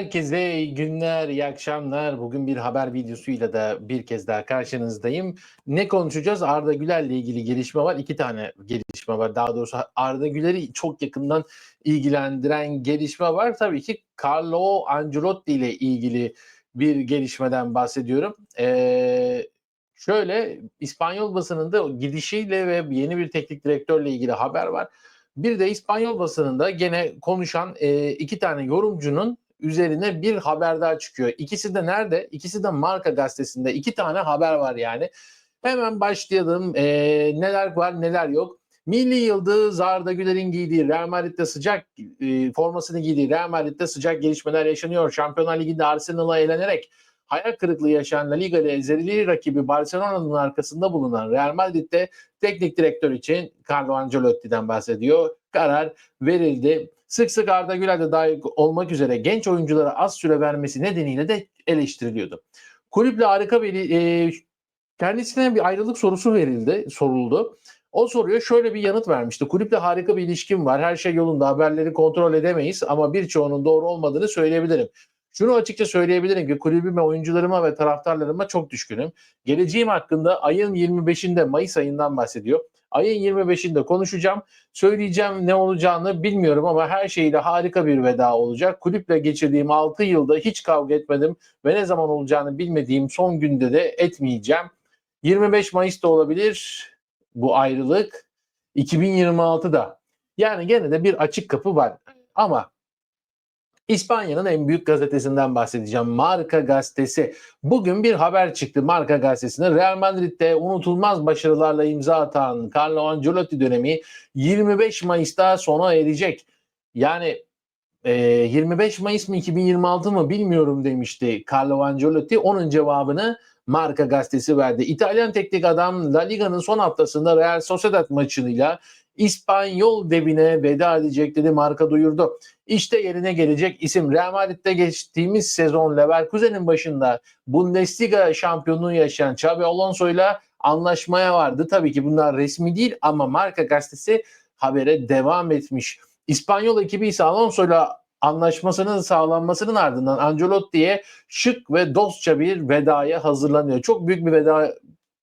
Herkese iyi günler, iyi akşamlar. Bugün bir haber videosuyla da bir kez daha karşınızdayım. Ne konuşacağız? Arda Güler'le ilgili gelişme var. İki tane gelişme var. Daha doğrusu Arda Güler'i çok yakından ilgilendiren gelişme var. Tabii ki Carlo Ancelotti ile ilgili bir gelişmeden bahsediyorum. Ee, şöyle İspanyol basınında gidişiyle ve yeni bir teknik direktörle ilgili haber var. Bir de İspanyol basınında gene konuşan e, iki tane yorumcunun üzerine bir haber daha çıkıyor. İkisi de nerede? İkisi de Marka gazetesinde. İki tane haber var yani. Hemen başlayalım. E, neler var neler yok. Milli Yıldız Arda Güler'in giydiği Real Madrid'de sıcak e, formasını giydiği Real Madrid'de sıcak gelişmeler yaşanıyor. Şampiyonlar Ligi'nde Arsenal'a eğlenerek hayal kırıklığı yaşayan La Liga'da ezeli rakibi Barcelona'nın arkasında bulunan Real Madrid'de teknik direktör için Carlo Ancelotti'den bahsediyor. Karar verildi. Sık sık Arda Güler dahil olmak üzere genç oyunculara az süre vermesi nedeniyle de eleştiriliyordu. Kulüple harika bir e, kendisine bir ayrılık sorusu verildi, soruldu. O soruya şöyle bir yanıt vermişti. Kulüple harika bir ilişkim var. Her şey yolunda. Haberleri kontrol edemeyiz ama birçoğunun doğru olmadığını söyleyebilirim. Şunu açıkça söyleyebilirim ki kulübüme, oyuncularıma ve taraftarlarıma çok düşkünüm. Geleceğim hakkında ayın 25'inde Mayıs ayından bahsediyor. Ayın 25'inde konuşacağım. Söyleyeceğim ne olacağını bilmiyorum ama her şeyle harika bir veda olacak. Kulüple geçirdiğim 6 yılda hiç kavga etmedim ve ne zaman olacağını bilmediğim son günde de etmeyeceğim. 25 Mayıs'ta olabilir bu ayrılık. 2026'da. Yani gene de bir açık kapı var. Ama İspanya'nın en büyük gazetesinden bahsedeceğim. Marca gazetesi. Bugün bir haber çıktı Marca gazetesine. Real Madrid'de unutulmaz başarılarla imza atan Carlo Ancelotti dönemi 25 Mayıs'ta sona erecek. Yani e, 25 Mayıs mı 2026 mı bilmiyorum demişti Carlo Ancelotti. Onun cevabını Marca gazetesi verdi. İtalyan teknik adam La Liga'nın son haftasında Real Sociedad maçıyla İspanyol devine veda edecek dedi marka duyurdu. İşte yerine gelecek isim Real Madrid'de geçtiğimiz sezon Leverkusen'in başında Bundesliga şampiyonluğu yaşayan Xabi Alonso ile anlaşmaya vardı. Tabii ki bunlar resmi değil ama marka gazetesi habere devam etmiş. İspanyol ekibi ise Alonso ile anlaşmasının sağlanmasının ardından Ancelotti'ye şık ve dostça bir vedaya hazırlanıyor. Çok büyük bir veda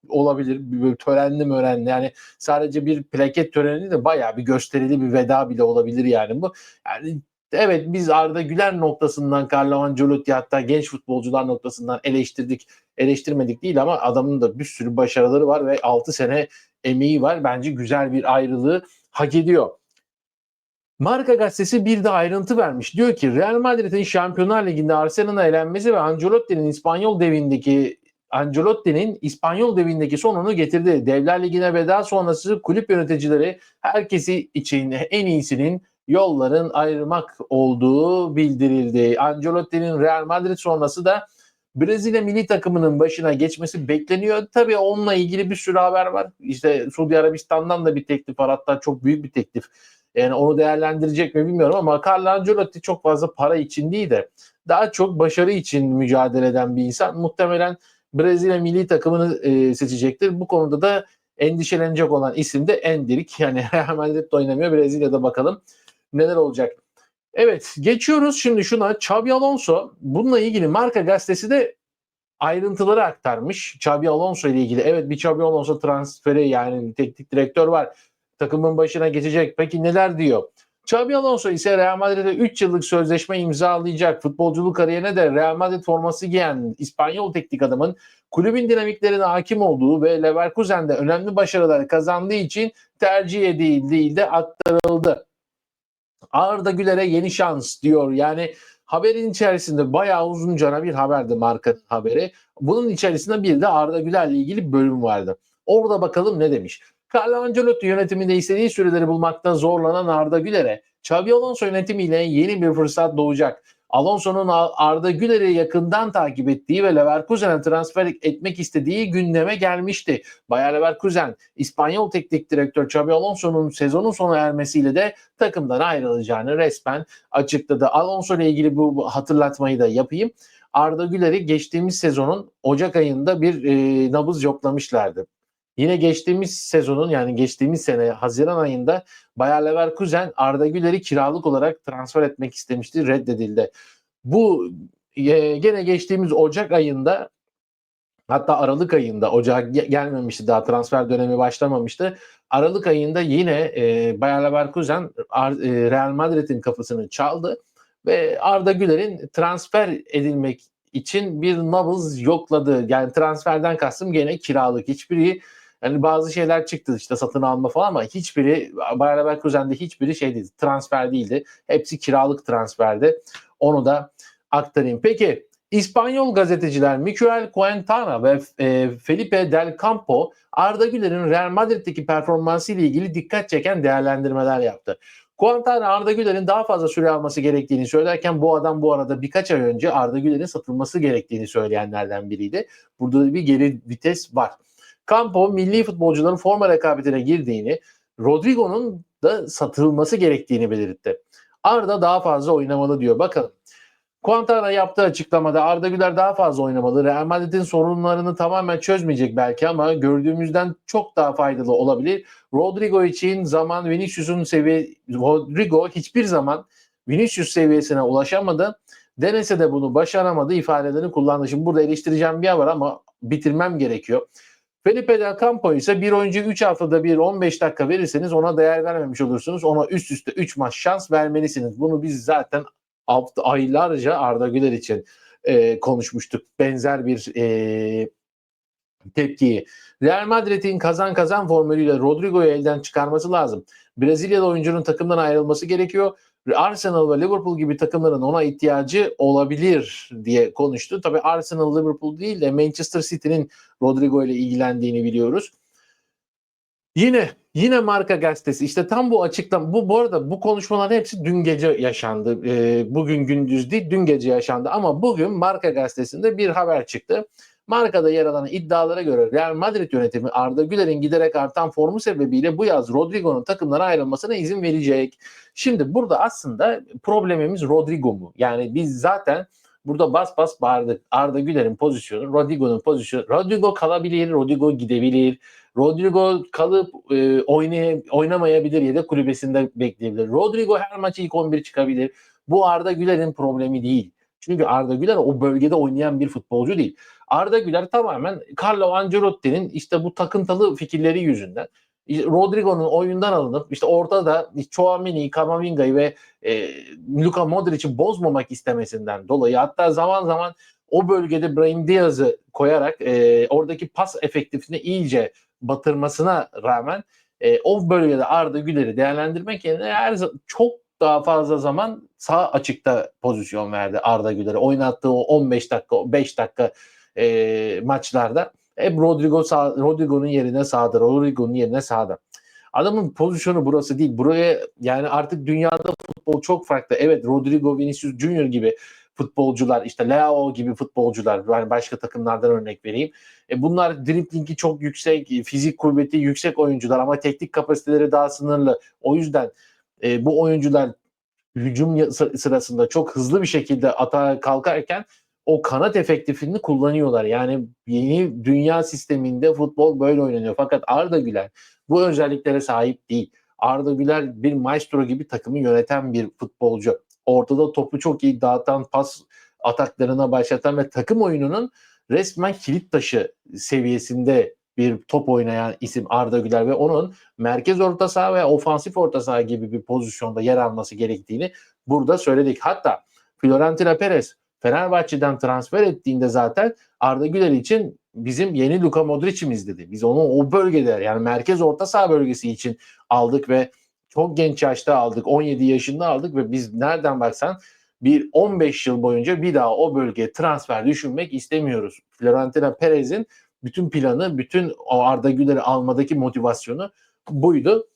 olabilir. Böyle törenli mörenli yani sadece bir plaket töreni de bayağı bir gösterili bir veda bile olabilir yani bu. Yani evet biz Arda Güler noktasından Carlo Ancelotti hatta genç futbolcular noktasından eleştirdik. Eleştirmedik değil ama adamın da bir sürü başarıları var ve 6 sene emeği var. Bence güzel bir ayrılığı hak ediyor. Marka gazetesi bir de ayrıntı vermiş. Diyor ki Real Madrid'in Şampiyonlar Ligi'nde Arsenal'a elenmesi ve Ancelotti'nin İspanyol devindeki Ancelotti'nin İspanyol devindeki sonunu getirdi. Devler Ligi'ne veda sonrası kulüp yöneticileri herkesi için en iyisinin yolların ayırmak olduğu bildirildi. Ancelotti'nin Real Madrid sonrası da Brezilya milli takımının başına geçmesi bekleniyor. Tabii onunla ilgili bir sürü haber var. İşte Suudi Arabistan'dan da bir teklif var. Hatta çok büyük bir teklif. Yani onu değerlendirecek mi bilmiyorum ama Carlo Ancelotti çok fazla para için değil de daha çok başarı için mücadele eden bir insan. Muhtemelen Brezilya milli takımını e, seçecektir. Bu konuda da endişelenecek olan isim de Endirik. Yani Real Madrid'de oynamıyor. Brezilya'da bakalım neler olacak. Evet geçiyoruz şimdi şuna. Xabi Alonso bununla ilgili Marka gazetesi de ayrıntıları aktarmış. Xabi Alonso ile ilgili. Evet bir Xabi Alonso transferi yani teknik direktör var. Takımın başına geçecek. Peki neler diyor? Xabi Alonso ise Real Madrid'e 3 yıllık sözleşme imzalayacak. Futbolculuk kariyerine de Real Madrid forması giyen İspanyol teknik adamın kulübün dinamiklerine hakim olduğu ve Leverkusen'de önemli başarılar kazandığı için tercih edildiği de aktarıldı. Arda Güler'e yeni şans diyor. Yani haberin içerisinde bayağı uzuncana bir haberdi marka haberi. Bunun içerisinde bir de Arda Güler'le ilgili bölüm vardı. Orada bakalım ne demiş. Carlo Ancelotti yönetiminde istediği süreleri bulmakta zorlanan Arda Güler'e Xabi Alonso yönetimiyle yeni bir fırsat doğacak. Alonso'nun Arda Güler'i yakından takip ettiği ve Leverkusen'e transfer etmek istediği gündeme gelmişti. Bayer Leverkusen, İspanyol teknik direktör Xabi Alonso'nun sezonun sona ermesiyle de takımdan ayrılacağını resmen açıkladı. Alonso ile ilgili bu hatırlatmayı da yapayım. Arda Güler'i geçtiğimiz sezonun Ocak ayında bir e, nabız yoklamışlardı. Yine geçtiğimiz sezonun yani geçtiğimiz sene Haziran ayında Bayer Leverkusen Arda Güler'i kiralık olarak transfer etmek istemişti. Reddedildi. Bu e, gene geçtiğimiz Ocak ayında hatta Aralık ayında Ocak ge- gelmemişti daha transfer dönemi başlamamıştı. Aralık ayında yine e, Bayer Leverkusen Ar- e, Real Madrid'in kafasını çaldı ve Arda Güler'in transfer edilmek için bir nabız yokladı. Yani transferden kastım gene kiralık. Hiçbiri yani bazı şeyler çıktı işte satın alma falan ama hiçbiri Bayer Leverkusen'de hiçbiri şey değil transfer değildi. Hepsi kiralık transferdi. Onu da aktarayım. Peki İspanyol gazeteciler Miquel Quintana ve e, Felipe Del Campo Arda Güler'in Real Madrid'deki performansı ile ilgili dikkat çeken değerlendirmeler yaptı. Quintana Arda Güler'in daha fazla süre alması gerektiğini söylerken bu adam bu arada birkaç ay önce Arda Güler'in satılması gerektiğini söyleyenlerden biriydi. Burada bir geri vites var. Campo milli futbolcuların forma rekabetine girdiğini, Rodrigo'nun da satılması gerektiğini belirtti. Arda daha fazla oynamalı diyor. Bakalım. Quintana yaptığı açıklamada Arda Güler daha fazla oynamalı. Real Madrid'in sorunlarını tamamen çözmeyecek belki ama gördüğümüzden çok daha faydalı olabilir. Rodrigo için zaman Vinicius'un seviye Rodrigo hiçbir zaman Vinicius seviyesine ulaşamadı. Denese de bunu başaramadı ifadelerini kullandı. Şimdi burada eleştireceğim bir yer var ama bitirmem gerekiyor. Felipe Del Campo ise bir oyuncu 3 haftada bir 15 dakika verirseniz ona değer vermemiş olursunuz. Ona üst üste 3 maç şans vermelisiniz. Bunu biz zaten aylarca Arda Güler için e, konuşmuştuk. Benzer bir e, tepkiyi. Real Madrid'in kazan kazan formülüyle Rodrigo'yu elden çıkarması lazım. Brezilyalı oyuncunun takımdan ayrılması gerekiyor. Arsenal ve Liverpool gibi takımların ona ihtiyacı olabilir diye konuştu. Tabii Arsenal, Liverpool değil de Manchester City'nin Rodrigo ile ilgilendiğini biliyoruz. Yine yine marka gazetesi işte tam bu açıklam bu bu arada bu konuşmaların hepsi dün gece yaşandı. Ee, bugün gündüz değil dün gece yaşandı ama bugün marka gazetesinde bir haber çıktı. Markada yer alan iddialara göre Real Madrid yönetimi Arda Güler'in giderek artan formu sebebiyle bu yaz Rodrigo'nun takımlara ayrılmasına izin verecek. Şimdi burada aslında problemimiz Rodrigo mu? Yani biz zaten burada bas bas bağırdık. Arda Güler'in pozisyonu, Rodrigo'nun pozisyonu. Rodrigo kalabilir, Rodrigo gidebilir. Rodrigo kalıp e, oynay oynamayabilir ya da kulübesinde bekleyebilir. Rodrigo her maç ilk 11 çıkabilir. Bu Arda Güler'in problemi değil. Çünkü Arda Güler o bölgede oynayan bir futbolcu değil. Arda Güler tamamen Carlo Ancelotti'nin işte bu takıntılı fikirleri yüzünden Rodrigo'nun oyundan alınıp işte ortada Chouameni, Kamavinga'yı ve e, Luka Modric'i bozmamak istemesinden dolayı hatta zaman zaman o bölgede Brahim Diaz'ı koyarak e, oradaki pas efektifini iyice batırmasına rağmen e, o bölgede Arda Güler'i değerlendirmek yerine her çok daha fazla zaman sağ açıkta pozisyon verdi Arda Güler'e. Oynattığı o 15 dakika, 5 dakika e, maçlarda hep Rodrigo sağ, Rodrigo'nun yerine sağda, Rodrigo'nun yerine sağda. Adamın pozisyonu burası değil. Buraya yani artık dünyada futbol çok farklı. Evet Rodrigo, Vinicius Junior gibi futbolcular işte Leo gibi futbolcular yani başka takımlardan örnek vereyim. E bunlar driblingi çok yüksek, fizik kuvveti yüksek oyuncular ama teknik kapasiteleri daha sınırlı. O yüzden e, bu oyuncular hücum sırasında çok hızlı bir şekilde atağa kalkarken o kanat efektifini kullanıyorlar. Yani yeni dünya sisteminde futbol böyle oynanıyor. Fakat Arda Güler bu özelliklere sahip değil. Arda Güler bir maestro gibi takımı yöneten bir futbolcu. Ortada topu çok iyi dağıtan, pas ataklarına başlatan ve takım oyununun resmen kilit taşı seviyesinde bir top oynayan isim Arda Güler ve onun merkez orta saha ve ofansif orta saha gibi bir pozisyonda yer alması gerektiğini burada söyledik. Hatta Florentina Perez Fenerbahçe'den transfer ettiğinde zaten Arda Güler için bizim yeni Luka Modric'imiz dedi. Biz onu o bölgede yani merkez orta saha bölgesi için aldık ve çok genç yaşta aldık. 17 yaşında aldık ve biz nereden baksan bir 15 yıl boyunca bir daha o bölgeye transfer düşünmek istemiyoruz. Florentina Perez'in bütün planı, bütün o Arda Güler'i almadaki motivasyonu buydu.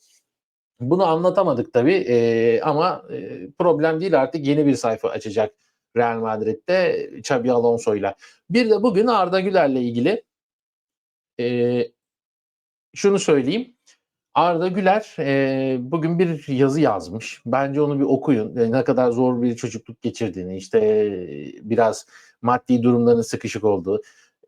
Bunu anlatamadık tabii ee, ama e, problem değil artık yeni bir sayfa açacak Real Madrid'de Xabi Alonso'yla. Bir de bugün Arda Güler'le ilgili e, şunu söyleyeyim. Arda Güler e, bugün bir yazı yazmış. Bence onu bir okuyun. E, ne kadar zor bir çocukluk geçirdiğini, işte e, biraz maddi durumların sıkışık olduğu.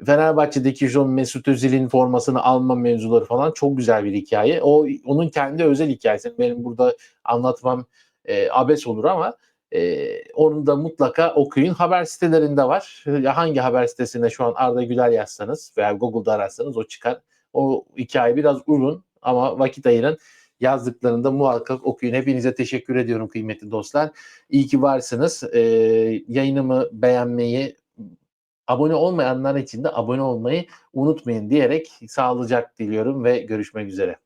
Fenerbahçe'deki John Mesut Özil'in formasını alma mevzuları falan çok güzel bir hikaye. O onun kendi özel hikayesi. Benim burada anlatmam e, abes olur ama E, onu da mutlaka okuyun. Haber sitelerinde var. Hangi haber sitesinde şu an Arda Güler yazsanız veya Google'da ararsanız o çıkar. O hikaye biraz uzun ama vakit ayırın. Yazdıklarında muhakkak okuyun. Hepinize teşekkür ediyorum kıymetli dostlar. İyi ki varsınız. E, yayınımı beğenmeyi, abone olmayanlar için de abone olmayı unutmayın diyerek sağlıcak diliyorum ve görüşmek üzere.